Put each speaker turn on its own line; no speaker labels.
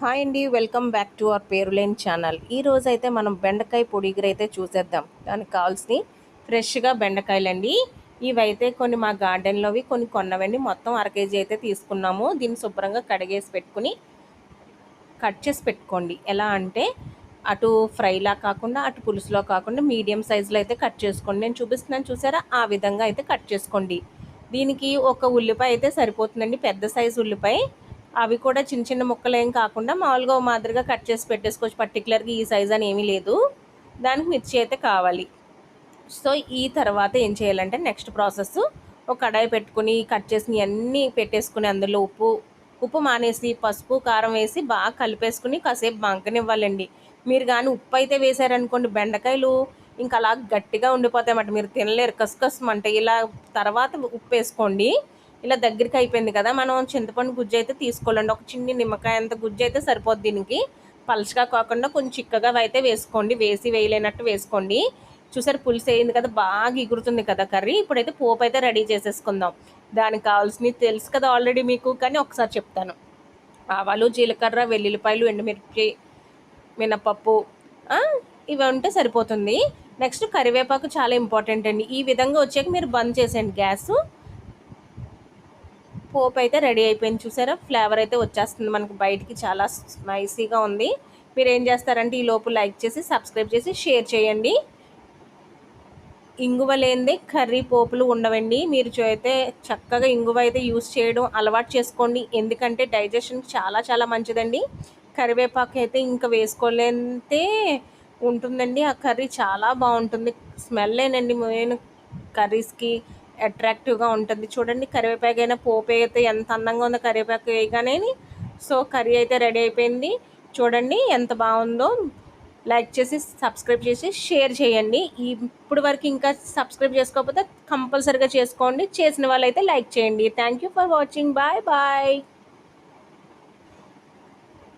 Hi అండి welcome back to our పేరులేని channel. ఈ రోజైతే మనం బెండకాయ పొడిగురు అయితే చూసేద్దాం. దానికి కావాల్సిన ఫ్రెష్గా బెండకాయలండి. ఇవైతే కొన్ని మా గార్డెన్లోవి కొన్ని కొన్నవండి. మొత్తం అర కేజీ అయితే తీసుకున్నాము. దీన్ని శుభ్రంగా కడిగేసి పెట్టుకుని కట్ చేసి పెట్టుకోండి. ఎలా అంటే అటు ఫ్రైలా కాకుండా అటు పులుసులో కాకుండా మీడియం సైజులో అయితే కట్ చేసుకోండి. నేను చూపిస్తున్నాను చూసారా? ఆ విధంగా అయితే కట్ చేసుకోండి. దీనికి ఒక ఉల్లిపాయ అయితే సరిపోతుందండి. పెద్ద సైజు ఉల్లిపాయ. అవి కూడా చిన్న చిన్న ముక్కలు ఏం కాకుండా మామూలుగా మాదిరిగా కట్ చేసి పెట్టేసుకోవచ్చు. పర్టికులర్గా ఈ సైజ్ అని ఏమీ లేదు. దానికి మిర్చి అయితే కావాలి. సో ఈ తర్వాత ఏం చేయాలంటే నెక్స్ట్ ప్రాసెస్ ఒక కడాయి పెట్టుకుని కట్ చేసిన అన్నీ పెట్టేసుకుని అందులో ఉప్పు ఉప్పు మానేసి పసుపు కారం వేసి బాగా కలిపేసుకుని కాసేపు బంకనివ్వాలండి మీరు కానీ ఉప్పు అయితే వేసారనుకోండి బెండకాయలు ఇంకా అలా గట్టిగా ఉండిపోతాయన్నమాట. మీరు తినలేరు. కసుకసమంటే ఇలా తర్వాత ఉప్పు వేసుకోండి. ఇలా దగ్గరికి అయిపోయింది కదా మనం చింతపండు గుజ్జు అయితే తీసుకోవాలండి. ఒక చిన్ని నిమ్మకాయ అంత గుజ్జు అయితే సరిపోద్ది దీనికి. పలుచగా కాకుండా కొంచెం చిక్కగా అయితే వేసుకోండి. వేసి వేయలేనట్టు వేసుకోండి. చూసారు పులుసు అయింది కదా బాగా ఎగురుతుంది కదా కర్రీ. ఇప్పుడైతే పోపు అయితే రెడీ చేసేసుకుందాం. దానికి కావాల్సినవి తెలుసు కదా ఆల్రెడీ మీకు కానీ ఒకసారి చెప్తాను. ఆవాలు జీలకర్ర వెల్లుల్లిపాయలు ఎండుమిర్చి మినపప్పు ఇవి ఉంటే సరిపోతుంది. నెక్స్ట్ కరివేపాకు చాలా ఇంపార్టెంట్ అండి. ఈ విధంగా వచ్చాక మీరు బంద్ చేసేయండి గ్యాస్. పోపు అయితే రెడీ అయిపోయింది. చూసారా? ఫ్లేవర్ అయితే వచ్చేస్తుంది మనకు బయటికి చాలా స్పైసీగా ఉంది. మీరు ఏం చేస్తారంటే ఈ లోపు లైక్ చేసి సబ్స్క్రైబ్ చేసి షేర్ చేయండి. ఇంగువ లేనిదే కర్రీ పోపులు ఉండవండి. మీరు అయితే చక్కగా ఇంగువ అయితే యూస్ చేయడం అలవాటు చేసుకోండి. ఎందుకంటే డైజెషన్ చాలా చాలా మంచిదండి. కరివేపాకు అయితే ఇంకా వేసుకోలేంతే ఉంటుందండి. ఆ కర్రీ చాలా బాగుంటుంది. స్మెల్ ఏనండి మెయిన్ కర్రీస్కి. అట్రాక్టివ్గా ఉంటుంది. చూడండి కరివేపాకు అయినా పోపు అయితే ఎంత అందంగా ఉందో కరివేపాకు వేయగానే సో కర్రీ అయితే రెడీ అయిపోయింది. చూడండి ఎంత బాగుందో. లైక్ చేసి సబ్స్క్రైబ్ చేసి షేర్ చేయండి. ఇప్పుడు వరకు ఇంకా సబ్స్క్రైబ్ చేసుకోకపోతే కంపల్సరీగా చేసుకోండి. చేసిన వాళ్ళైతే లైక్ చేయండి. Thank you for watching bye bye